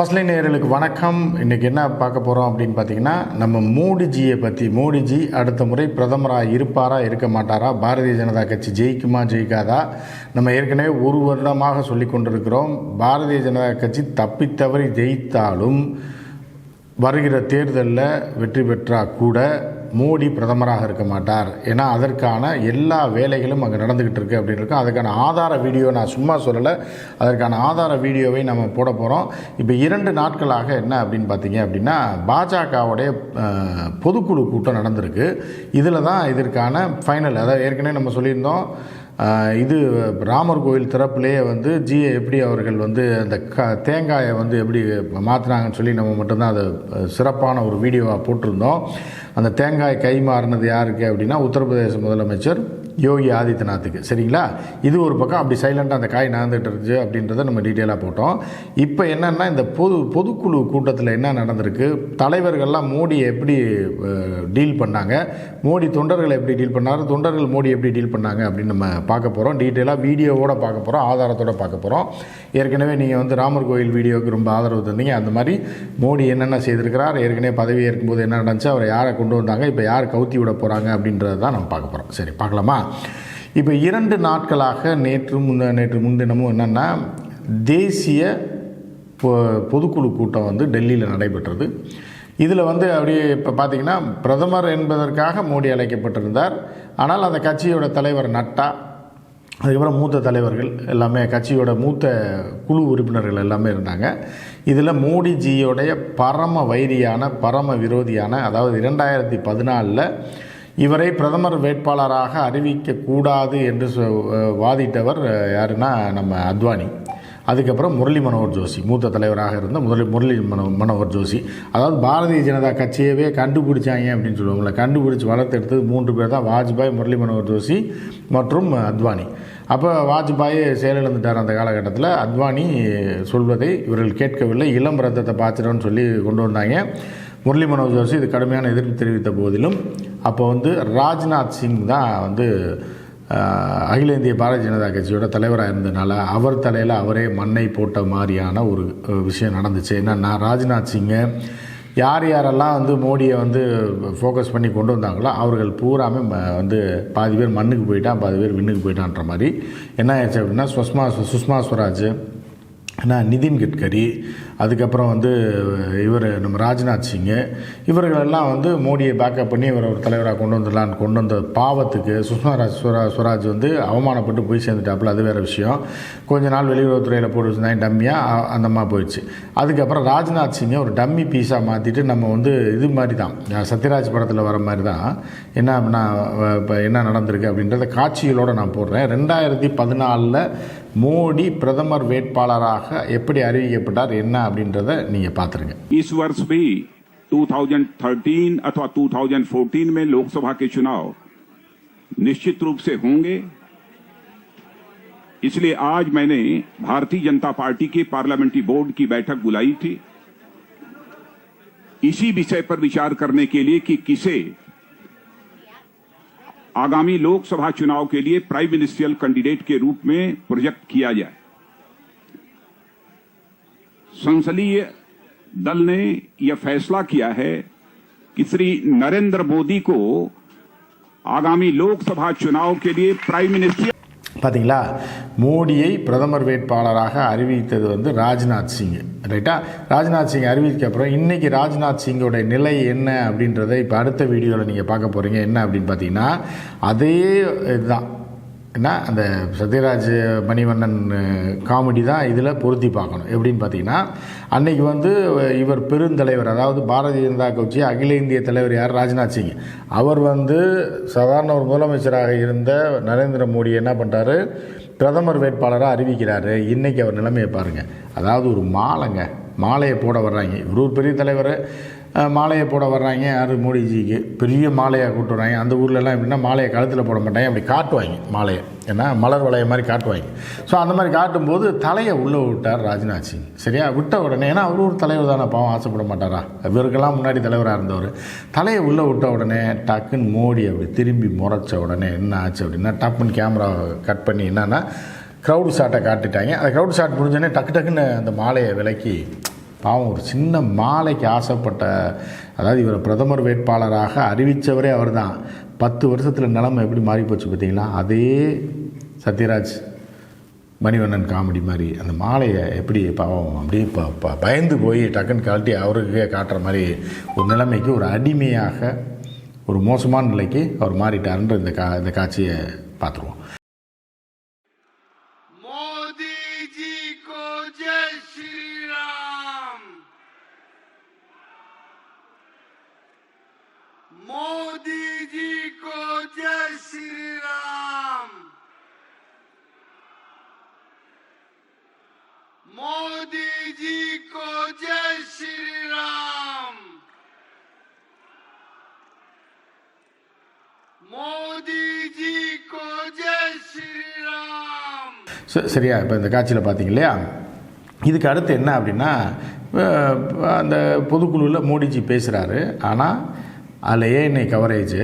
First line நேயர்களுக்கு வணக்கம். இன்றைக்கி என்ன பார்க்க போகிறோம் அப்படின்னு பார்த்தீங்கன்னா நம்ம மோடிஜியை பற்றி மோடிஜி அடுத்த முறை பிரதமராக இருப்பாரா இருக்க மாட்டாரா? பாரதிய ஜனதா கட்சி ஜெயிக்குமா ஜெயிக்காதா? நம்ம ஏற்கனவே ஒரு வருடமாக சொல்லி கொண்டிருக்கிறோம். பாரதிய ஜனதா கட்சி தப்பித்தவறி ஜெயித்தாலும் வருகிற தேர்தலில் வெற்றி பெற்றால் கூட மோடி பிரதமராக இருக்க மாட்டார். ஏன்னா அதற்கான எல்லா வேலைகளும் அங்கே நடந்துக்கிட்டு இருக்கு அப்படின்னு இருக்கும் அதுக்கான ஆதார வீடியோ நான் சும்மா சொல்லலை. அதற்கான ஆதார வீடியோவை நம்ம போட போகிறோம் இப்போ இரண்டு நாட்களாக என்ன அப்படின்னு பார்த்தீங்க அப்படின்னா பாஜகவுடைய பொதுக்குழு கூட்டம் நடந்திருக்கு. இதில் தான் இதற்கான ஃபைனல் அதாவது ஏற்கனவே நம்ம சொல்லியிருந்தோம். இது ராமர் கோயில் திறப்புலேயே வந்து ஜிஏ எப்படி அவர்கள் வந்து அந்த க தேங்காயை வந்து எப்படி மாற்றினாங்கன்னு சொல்லி நம்ம மட்டும்தான் அதை சிறப்பான ஒரு வீடியோவாக போட்டிருந்தோம். அந்த தேங்காய் கை மாறினது யாருக்கு அப்படின்னா உத்தரப்பிரதேச முதலமைச்சர் யோகி ஆதித்யநாத்துக்கு. சரிங்களா? இது ஒரு பக்கம் அப்படி சைலண்டாக அந்த காய் நடந்துகிட்டு இருந்துச்சு அப்படின்றத நம்ம டீட்டெயிலாக போட்டோம். இப்போ என்னென்னா இந்த பொது பொதுக்குழு கூட்டத்தில் என்ன நடந்திருக்கு? தலைவர்கள்லாம் மோடியை எப்படி டீல் பண்ணாங்க? மோடி தொண்டர்களை எப்படி டீல் பண்ணார்? தொண்டர்கள் மோடி எப்படி டீல் பண்ணாங்க அப்படின்னு நம்ம பார்க்க போகிறோம் டீட்டெயிலாக வீடியோவோட பார்க்க போகிறோம் ஆதாரத்தோட பார்க்க போகிறோம் ஏற்கனவே நீங்கள் வந்து ராமர் கோயில் வீடியோவுக்கு ரொம்ப ஆதரவு தந்தீங்க. அந்த மாதிரி மோடி என்னென்ன செய்திருக்கிறார்? ஏற்கனவே பதவி ஏற்கும்போது என்ன நடந்துச்சு? அவரை யாரை கொண்டு வந்தாங்க? இப்போ யார் கவுத்தி விட போகிறாங்க அப்படின்றத தான் நம்ம பார்க்க போகிறோம் சரி பார்க்கலாமா? இப்போ இரண்டு நாட்களாக நேற்று முன்ன நேற்று முன்தினமும் என்னென்னா தேசிய பொ- பொதுக்குழு கூட்டம் வந்து டெல்லியில் நடைபெற்றது. இதில் வந்து அப்படியே இப்போ பார்த்திங்கன்னா பிரதமர் என்பதற்காக மோடி அழைக்கப்பட்டிருந்தார். ஆனால் அந்த கட்சியோட தலைவர் நட்டா அதுக்கப்புறம் மூத்த தலைவர்கள் எல்லாமே கட்சியோட மூத்த குழு உறுப்பினர்கள் எல்லாமே இருந்தாங்க. இதில் மோடிஜியோடைய பரம வைரியான பரம விரோதியான அதாவது இரண்டாயிரத்தி பதினாலில் இவரை பிரதமர் வேட்பாளராக அறிவிக்கக்கூடாது என்று சொ- வாதிட்டவர் யாருன்னா நம்ம அத்வானி. அதுக்கப்புறம் முரளி மனோகர் ஜோஷி மூத்த தலைவராக இருந்த முதலி முரளி மனோ மனோகர் ஜோஷி. அதாவது பாரதிய ஜனதா கட்சியவே கண்டுபிடிச்சாங்க அப்படின்னு சொல்லுவாங்களே கண்டுபிடிச்சி வளர்த்தெடுத்தது மூன்று பேர் தான் வாஜ்பாய் முரளி மனோகர் ஜோஷி மற்றும் அத்வானி. அப்போ வாஜ்பாய் செயலிழந்துட்டார் அந்த காலகட்டத்தில். அத்வானி சொல்வதை இவர்கள் கேட்கவில்லை. இளம் ரத்தத்தை பாய்ச்சிடணும்னு சொல்லி கொண்டு வந்தாங்க. முரளி மனோகர் ஜோஷி இது கடுமையான எதிர்ப்பு தெரிவித்த போதிலும் அப்போ வந்து ராஜ்நாத் சிங் தான் வந்து அகில இந்திய பாரதிய ஜனதா கட்சியோட தலைவராக இருந்தனால அவர் தலையில் அவரே மண்ணை போட்ட மாதிரியான ஒரு விஷயம் நடந்துச்சு. என்னென்னா ராஜ்நாத் சிங்கை யார் யாரெல்லாம் வந்து மோடியை வந்து ஃபோக்கஸ் பண்ணி கொண்டு வந்தாங்களோ அவர்கள் பூராமே வந்து பாதி பேர் மண்ணுக்கு போயிட்டான் பாதி பேர் விண்ணுக்கு போயிட்டான்ற மாதிரி. என்ன ஆயிடுச்சு அப்படின்னா சுஷ்மா சுஷ்மா ஸ்வராஜ் என்ன நிதின் கட்கரி அதுக்கப்புறம் வந்து இவர் நம்ம ராஜ்நாத் சிங்கு. இவர்களெல்லாம் வந்து மோடியை பேக்கப் பண்ணி இவரை ஒரு தலைவராக கொண்டு வந்துடலான்னு கொண்டு வந்த பாவத்துக்கு சுஷ்மா ராஜ் ஸ்வரா ஸ்வராஜ் வந்து அவமானப்பட்டு போய் சேர்ந்துட்டாப்புல. அது வேறு விஷயம். கொஞ்ச நாள் வெளியுறவுத்துறையில் போட்டு வச்சிருந்தாங்க டம்மியாக அந்த போயிடுச்சு. அதுக்கப்புறம் ராஜ்நாத் சிங்கை ஒரு டம்மி பீஸாக மாற்றிட்டு நம்ம வந்து இது மாதிரி தான் சத்யராஜ் படத்தில் வர மாதிரி தான் என்ன நான் இப்போ என்ன நடந்திருக்கு அப்படின்றத காட்சிகளோடு நான் போடுறேன். ரெண்டாயிரத்தி பதினாலில் மோடி பிரதமர் வேட்பாளராக எப்படி அறிவிக்கப்பட்டார் என்ன அப்படின்றத நீங்கள் பார்த்துருங்க इस वर्ष भी 2013 अथवा 2014 में लोकसभा के चुनाव निश्चित रूप से होंगे इसलिए आज मैंने भारतीय जनता पार्टी के पार्लियामेंट्री बोर्ड की बैठक बुलाई थी इसी विषय पर विचार करने के लिए कि किसे आगामी लोकसभा चुनाव के लिए प्राइम मिनिस्ट्रियल कैंडिडेट के रूप में प्रोजेक्ट किया जाए। संसदीय दल ने यह फैसला किया है कि श्री नरेंद्र मोदी को आगामी लोकसभा चुनाव के लिए प्राइम मिनिस्टर பார்த்தீங்களா மோடியை பிரதமர் வேட்பாளராக அறிவித்தது வந்து ராஜ்நாத் சிங். ரைட்டா? ராஜ்நாத் சிங் அறிவிக்க அப்புறம் இன்னைக்கு ராஜ்நாத் சிங்கோட நிலை என்ன அப்படின்றத இப்போ அடுத்த வீடியோவில் நீங்கள் பார்க்க போகிறீங்க என்ன அப்படின்னு பார்த்தீங்கன்னா அதே இதுதான் என்ன அந்த சத்யராஜ் மணிவண்ணன் காமெடி தான் இதில் பொருத்தி பார்க்கணும். எப்படின்னு பார்த்தீங்கன்னா அன்னைக்கு வந்து இவர் பெருந்தலைவர் அதாவது பாரதிய ஜனதா கட்சி அகில இந்திய தலைவர் யார்? ராஜ்நாத் சிங். அவர் வந்து சாதாரண ஒரு முதலமைச்சராக இருந்த நரேந்திர மோடி என்ன பண்ணுறாரு பிரதமர் வேட்பாளராக அறிவிக்கிறாரு. இன்றைக்கி அவர் நிலைமையை பாருங்கள் அதாவது ஒரு மாலைங்க. மாலையை போட வர்றாங்க. இவர் ஒரு பெரிய தலைவர். மாலையை போட வர்றாங்க யார்? மோடிஜிக்கு. பெரிய மாலையாக கூட்டு வர்றாங்க. அந்த ஊர்லலாம் எப்படின்னா மாலையை கழுத்தில் போட மாட்டாங்க. அப்படி காட்டுவாங்க மாலையை. ஏன்னா மலர் வளைய மாதிரி காட்டுவாங்க. ஸோ அந்த மாதிரி காட்டும்போது தலையை உள்ளே விட்டார் ராஜ்நாத் சிங். சரியா? விட்ட உடனே ஏன்னா அவர் ஒரு தலைவர் தானே பாவம் ஆசைப்பட மாட்டாரா? இவருக்கெல்லாம் முன்னாடி தலைவராக இருந்தவர். தலையை உள்ளே விட்ட உடனே டக்குன்னு மோடி அப்படி திரும்பி முறைச்ச உடனே என்ன ஆச்சு அப்படின்னா டப்புன்னு கேமரா கட் பண்ணி என்னென்னா க்ரௌட் ஷாட்டை காட்டிட்டாங்க. அந்த க்ரௌட் ஷாட் முடிஞ்சோடனே டக்கு டக்குன்னு அந்த மாலையை விலக்கி பாவம் ஒரு சின்ன மாலைக்கு ஆசைப்பட்ட அதாவது இவரை பிரதமர் வேட்பாளராக அறிவித்தவரே அவர் தான் பத்து வருஷத்தில் நிலமை எப்படி மாறி போச்சு பார்த்தீங்களா? அதே சத்யராஜ் மணிவண்ணன் காமெடி மாதிரி அந்த மாலையை எப்படி பாவம் அப்படியே ப ப- பயந்து போய் டக்குன்னு கழட்டி அவருக்கு காட்டுற மாதிரி ஒரு நிலைமைக்கு ஒரு அடிமையாக ஒரு மோசமான நிலைக்கு அவர் மாறிட்டாருன்ற இந்த கா இந்த காட்சியை பார்த்துருவோம். जय श्री राम मोदी जी को जय श्री राम मोदी जी को जय श्री राम ச- சரியா இப்போ இந்த காட்சியில் பார்த்தீங்க இல்லையா இதுக்கு அடுத்து என்ன அப்படின்னா அஹ், அந்த பொதுக்குழுவில் மோடிஜி பேசுகிறாரு ஆனால் அதில் ஏஎன்ஐ கவரேஜ்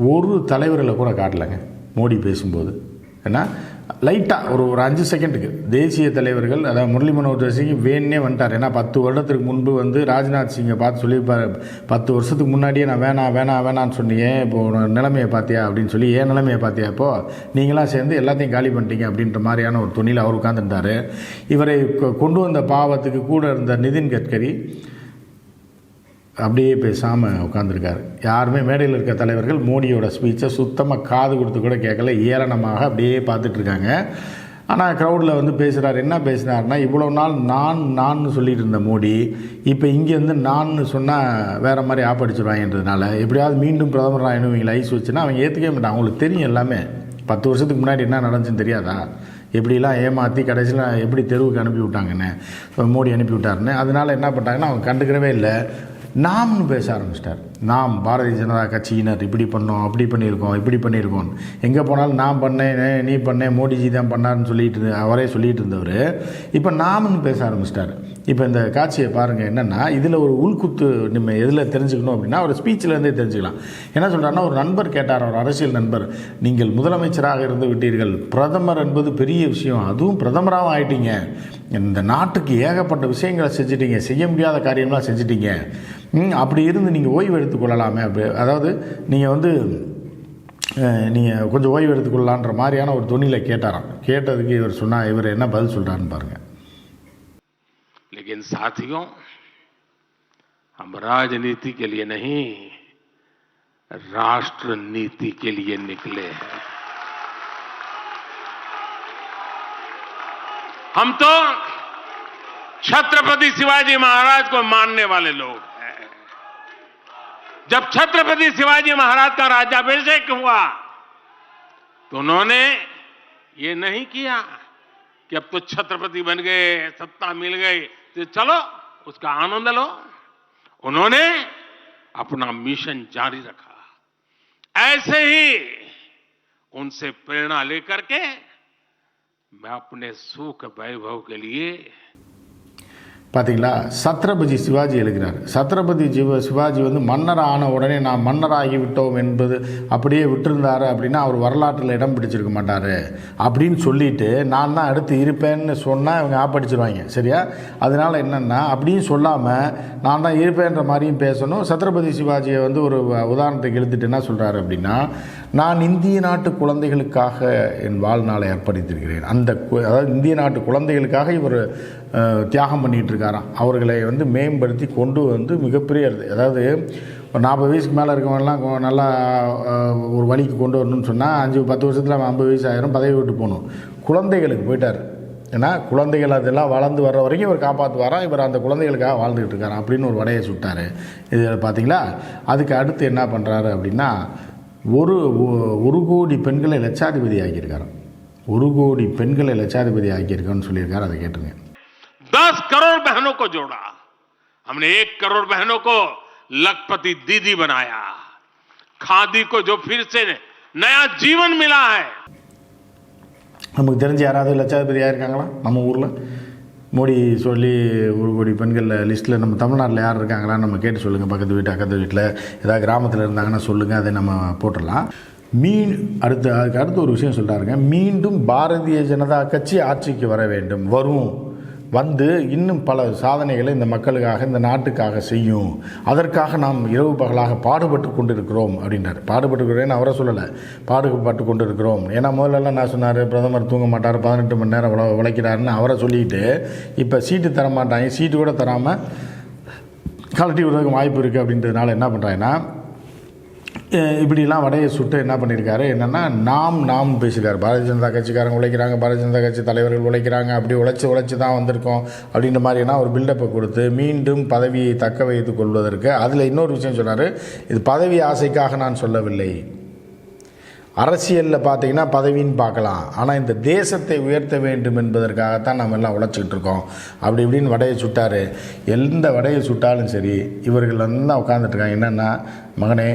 ஒரு தலைவர்களை கூட காட்டலைங்க. மோடி பேசும்போது. ஏன்னா லைட்டாக ஒரு ஒரு அஞ்சு செகண்டுக்கு தேசிய தலைவர்கள் அதாவது முரளி மனோகர் சிங் வேணே வந்துட்டார். ஏன்னா பத்து வருடத்துக்கு முன்பு வந்து ராஜ்நாத் சிங்கை பார்த்து சொல்லியிருப்பார். பத்து வருஷத்துக்கு முன்னாடியே நான் வேணாம் வேணாம் வேணான்னு சொன்னியே இப்போ நிலைமையை பார்த்தியா? அப்படின்னு சொல்லி ஏன் நிலைமையை பார்த்தியா இப்போ? நீங்களாம் சேர்ந்து எல்லாத்தையும் காலி பண்ணிட்டீங்க. அப்படின்ற மாதிரியான ஒரு துணியில் அவர் உட்காந்துருந்தார் இவரை கொ- கொண்டு வந்த பாவத்துக்கு கூட இருந்த நிதின் கட்கரி அப்படியே பேசாமல் உட்காந்துருக்காரு யாருமே மேடையில் இருக்க தலைவர்கள் மோடியோட ஸ்பீச்சை சுத்தமாக காது கொடுத்து கூட கேட்கல. ஏளனமாக அப்படியே பார்த்துட்ருக்காங்க. ஆனால் க்ரௌடில் வந்து பேசுகிறார் என்ன பேசினார்னா இவ்வளோ நாள் நான் நான்னு சொல்லிட்டு இருந்த மோடி இப்போ இங்கேருந்து நான்னு சொன்னால் வேறு மாதிரி ஆப்படிச்சிடுவாங்கன்றதுனால எப்படியாவது மீண்டும் பிரதமர் ஆகணும் இவங்களை ஐஸ் வச்சுன்னா அவங்க ஏற்றுக்கவே மாட்டாங்க. அவங்களுக்கு தெரியும் எல்லாமே. பத்து வருஷத்துக்கு முன்னாடி என்ன நடந்துச்சுன்னு தெரியாதா? எப்படிலாம் ஏமாற்றி கடைசியில் எப்படி தெருவுக்கு அனுப்பி விட்டாங்கன்னு மோடி அனுப்பி விட்டாருன்னு அதனால என்ன பண்ணிட்டாங்கன்னா அவங்க கண்டுக்கிறவே இல்லை. நாம்னு பேச ஆரம்பிச்சிட்டார். நாம் பாரதிய ஜனதா கட்சியினர் இப்படி பண்ணோம் அப்படி பண்ணியிருக்கோம் இப்படி பண்ணியிருக்கோம் எங்கே போனாலும் நான் பண்ணேன் நீ பண்ணேன் மோடிஜி தான் பண்ணாருன்னு சொல்லிட்டு அவரே சொல்லிட்டு இருந்தவர். இப்போ நாம்னு பேச ஆரம்பிச்சிட்டார். இப்போ இந்த காட்சியை பாருங்கள் என்னென்னா இதில் ஒரு உள்குத்து நம்ம எதில் தெரிஞ்சுக்கணும் அப்படின்னா ஒரு ஸ்பீச்சில் இருந்தே தெரிஞ்சுக்கலாம். என்ன சொல்கிறாருன்னா ஒரு நண்பர் கேட்டார் ஒரு அரசியல் நண்பர் நீங்கள் முதலமைச்சராக இருந்து விட்டீர்கள். பிரதமர் என்பது பெரிய விஷயம். அதுவும் பிரதமராகவும் ஆயிட்டீங்க. இந்த நாட்டுக்கு ஏகப்பட்ட விஷயங்களை செஞ்சிட்டீங்க. செய்ய முடியாத காரியம்லாம் செஞ்சிட்டீங்க. அப்படி இருந்து நீங்கள் ஓய்வு எடுத்துக்கொள்ளலாமே அப்படி அதாவது நீங்கள் வந்து நீங்கள் கொஞ்சம் ஓய்வு எடுத்துக்கொள்ளலான்ற மாதிரியான ஒரு துணியில் கேட்டாராம். கேட்டதுக்கு இவர் சொன்னால் இவர் என்ன பதில் சொல்கிறாருன்னு பாருங்கள் लेकिन साथियों, हम राजनीति के लिए नहीं राष्ट्र नीति के लिए निकले हैं। हम तो छत्रपति शिवाजी महाराज को मानने वाले लोग हैं। जब छत्रपति शिवाजी महाराज का राज्याभिषेक हुआ तो उन्होंने ये नहीं किया कि अब तो छत्रपति बन गए, सत्ता मिल गई तो चलो, उसका आनंद लो। उन्होंने अपना मिशन जारी रखा। ऐसे ही उनसे प्रेरणा लेकर के मैं अपने सुख वैभव के लिए பார்த்தீங்களா சத்ரபதி சிவாஜி எழுதுகிறார் சத்ரபதி சிவ சிவாஜி வந்து மன்னர் ஆன உடனே நான் மன்னராகி விட்டோம் என்பது அப்படியே விட்டிருந்தார் அப்படின்னா அவர் வரலாற்றில் இடம் பிடிச்சிருக்க மாட்டார். அப்படின்னு சொல்லிட்டு நான் தான் அடுத்து இருப்பேன்னு சொன்னால் இவங்க ஆப்படிச்சிருவாங்க. சரியா? அதனால என்னென்னா அப்படியும் சொல்லாமல் நான் தான் இருப்பேன்ற மாதிரியும் பேசணும். சத்ரபதி சிவாஜியை வந்து ஒரு உதாரணத்துக்கு எழுத்துட்டு என்ன சொல்கிறாரு அப்படின்னா நான் இந்திய நாட்டு குழந்தைகளுக்காக என் வாழ்நாளை அர்ப்பணித்திருக்கிறேன். அந்த அதாவது இந்திய நாட்டு குழந்தைகளுக்காக இவர் தியாகம் பண்ணிகிட்டு இருக்காராம் அவர்களை வந்து மேம்படுத்தி கொண்டு வந்து மிகப்பெரிய அதாவது ஒரு நாற்பது வயசுக்கு மேலே இருக்கவங்கலாம் நல்லா ஒரு வழிக்கு கொண்டு வரணும்னு சொன்னால் அஞ்சு பத்து வருஷத்தில் அவன் ஐம்பது வயசு ஆயிரம் பதவி விட்டு போகணும். குழந்தைகளுக்கு போயிட்டார். ஏன்னா குழந்தைகள் அதெல்லாம் வளர்ந்து வர்ற வரைக்கும் இவர் காப்பாற்றுவாரா இவர் அந்த குழந்தைகளுக்காக வாழ்ந்துக்கிட்டு இருக்காராம் அப்படின்னு ஒரு வடையை சுட்டார். இது பார்த்தீங்களா? அதுக்கு அடுத்து என்ன பண்ணுறாரு அப்படின்னா ஒரு ஒரு கோடி பெண்களை லட்சாதிபதி ஆக்கியிருக்காரு ஒரு கோடி பெண்களை லட்சாதிபதி ஆக்கியிருக்கான்னு சொல்லியிருக்காரு. அதை கேட்டுங்க दस करोड़ बहनों को जोड़ा हमने एक करोड़ बहनों को लखपति दीदी बनाया खादी को जो फिर से नया जीवन मिला है நமக்கு தெரிஞ்ச யாராவது லட்சாதிபதி ஆயிருக்காங்களா நம்ம ஊரில் மோடி சொல்லி ஒரு கோடி பெண்கள் லிஸ்ட்டில் நம்ம தமிழ்நாட்டில் யார் இருக்காங்களா நம்ம கேட்டு சொல்லுங்கள் பக்கத்து வீட்டு அக்கத்து வீட்டில் ஏதாவது கிராமத்தில் இருந்தாங்கன்னா சொல்லுங்கள் அதை நம்ம போட்டுடலாம் மீன் அடுத்து அதுக்கு அடுத்து ஒரு விஷயம் சொல்கிறாருங்க மீண்டும் பாரதிய ஜனதா கட்சி ஆட்சிக்கு வர வேண்டும் வரும் வந்து இன்னும் பல சாதனைகளை இந்த மக்களுக்காக இந்த நாட்டுக்காக செய்யும். அதற்காக நாம் இரவு பகலாக பாடுபட்டு கொண்டிருக்கிறோம் அப்படின்றார். பாடுபட்டுக்கிறேன்னு அவரை சொல்லலை. பாடுபட்டு கொண்டு இருக்கிறோம் ஏன்னா முதல்லலாம் நான் சொன்னார்? பிரதமர் தூங்க மாட்டார் பதினெட்டு மணி நேரம் உழ உழைக்கிறாருன்னு அவரை சொல்லிட்டு இப்போ சீட்டு தர மாட்டாங்க சீட்டு கூட தராமல் கழட்டி விடுறதுக்கு வாய்ப்பு இருக்குது அப்படின்றதுனால என்ன பண்ணுறாங்கன்னா இப்படிலாம் வடையை சுட்டு என்ன பண்ணியிருக்காரு? என்னென்னா நாம் நாம் பேசியிருக்காரு. பாரதிய ஜனதா கட்சிக்காரங்க உழைக்கிறாங்க பாரதிய ஜனதா கட்சி தலைவர்கள் உழைக்கிறாங்க அப்படி உழைச்சி உழைச்சி தான் வந்திருக்கோம் அப்படின்ற மாதிரினா ஒரு பில்டப்பை கொடுத்து மீண்டும் பதவியை தக்க வைத்து கொள்வதற்கு அதில் இன்னொரு விஷயம் சொன்னார். இது பதவி ஆசைக்காக நான் சொல்லவில்லை. அரசியலில் பார்த்தீங்கன்னா பதவின்னு பார்க்கலாம். ஆனால் இந்த தேசத்தை உயர்த்த வேண்டும் என்பதற்காகத்தான் நம்ம எல்லாம் உழைச்சிக்கிட்டு இருக்கோம். அப்படி இப்படின்னு வடையை சுட்டார். எந்த வடையை சுட்டாலும் சரி இவர்கள் தான் உட்காந்துட்டு இருக்காங்க. என்னென்னா மகனே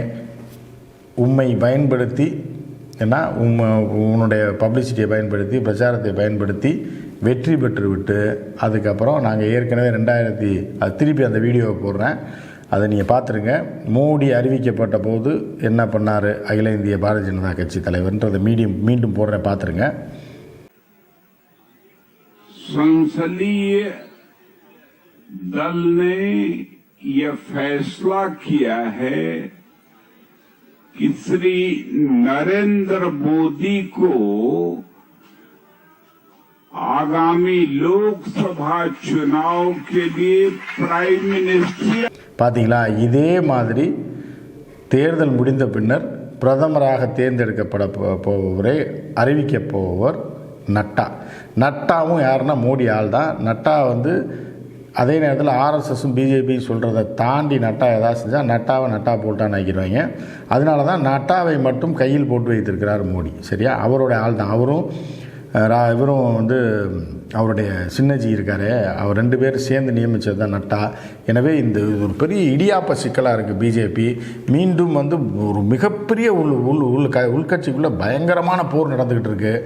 உம்மை பயன்படுத்தி ஏன்னா உம் உன்னுடைய பப்ளிசிட்டியை பயன்படுத்தி பிரச்சாரத்தை பயன்படுத்தி வெற்றி பெற்று விட்டு அதுக்கப்புறம் நாங்கள் ஏற்கனவே ரெண்டாயிரத்தி அது திருப்பி அந்த வீடியோவை போடுறேன் அதை நீங்கள் பார்த்துருங்க மோடி அறிவிக்கப்பட்ட போது என்ன பண்ணார் அகில இந்திய பாரதிய ஜனதா கட்சி தலைவர்ன்றதை மீடியம் மீண்டும் போடுறேன் பார்த்துருங்க संसदीय दल ने यह फैसला किया है कि श्री नरेंद्र मोदी को आगामी लोकसभा चुनाव के लिए प्राइम मिनिस्टर பார்த்தீங்களா இதே மாதிரி தேர்தல் முடிந்த பின்னர் பிரதமராக தேர்ந்தெடுக்கப்பட போ- போவரை அறிவிக்கப் போவர் நட்டா நட்டாவும் யாருன்னா மோடி ஆள் தான் நட்டா வந்து அதே நேரத்தில் ஆர்எஸ்எஸும் பிஜேபி சொல்கிறத தாண்டி நட்டா ஏதாவது செஞ்சால் நட்டாவை நட்டா போட்டான்னு ஆக்கிடுவாங்க. அதனால தான் நட்டாவை மட்டும் கையில் போட்டு வைத்திருக்கிறார் மோடி. சரியா? அவரோட ஆள் தான். அவரும் ரா இவரும் வந்து அவருடைய சின்னஜி இருக்கார். அவர் ரெண்டு பேரும் சேர்ந்து நியமித்தது தான் நட்டா. எனவே இந்த இது ஒரு பெரிய இடியாப்ப சிக்கலாக இருக்குது பிஜேபி. மீண்டும் வந்து ஒரு மிகப்பெரிய உள் உள் உள் க உள்கட்சிக்குள்ளே பயங்கரமான போர் நடந்துக்கிட்டு இருக்குது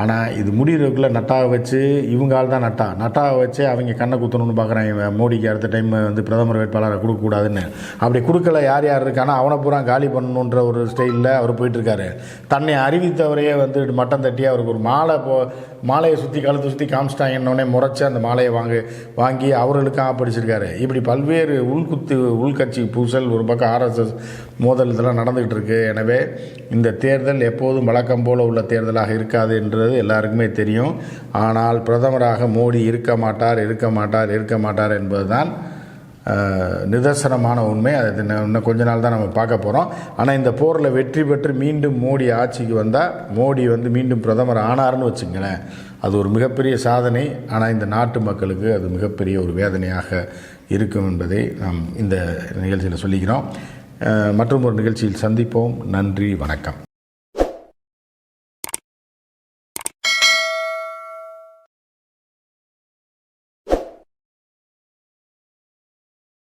ஆனால் இது முடிகிறதுக்குள்ளே நட்டாவை வச்சு இவங்க ஆள் தான் நட்டா. நட்டாவை வச்சு அவங்க கண்ணை குத்தணும்னு பார்க்குறாங்க மோடிக்கு அடுத்த டைம் வந்து பிரதமர் வேட்பாளரை கொடுக்கக்கூடாதுன்னு அப்படி கொடுக்கல யார் யார் இருக்கானா அவனை பூரா காலி பண்ணணுன்ற ஒரு ஸ்டைலில் அவர் போயிட்டுருக்காரு. தன்னை அறிவித்தவரையே வந்து மட்டம் தட்டி அவருக்கு ஒரு மாலை போ மாலையை சுற்றி கழுத்தை சுற்றி காமிச்சிட்டாங்கன்னொடனே முறைச்சி அந்த மாலையை வாங்கி வாங்கி அவர்களுக்கும் ஆப்படிச்சிருக்காரு இப்படி பல்வேறு உள்குத்து உள்கட்சி பூசல் ஒரு பக்கம் ஆர்எஸ்எஸ் மோதல் இதெல்லாம் நடந்துகிட்டு இருக்கு. எனவே இந்த தேர்தல் எப்போதும் வழக்கம் போல் உள்ள தேர்தலாக இருக்காது என்று என்றது எல்லாருக்குமே தெரியும். ஆனால் பிரதமராக மோடி இருக்க மாட்டார் இருக்க மாட்டார் இருக்க மாட்டார் என்பதுதான் நிதர்சனமான உண்மை. அது இன்னும் இன்னும் கொஞ்ச நாள் தான் நம்ம பார்க்க போகிறோம் ஆனால் இந்த போரில் வெற்றி பெற்று மீண்டும் மோடி ஆட்சிக்கு வந்தால் மோடி வந்து மீண்டும் பிரதமர் ஆனார்னு வச்சுங்களேன் அது ஒரு மிகப்பெரிய சாதனை. ஆனால் இந்த நாட்டு மக்களுக்கு அது மிகப்பெரிய ஒரு வேதனையாக இருக்கும் என்பதை நாம் இந்த நிகழ்ச்சியில் சொல்லிக்கிறோம். மற்றும் ஒரு நிகழ்ச்சியில் சந்திப்போம். நன்றி வணக்கம்.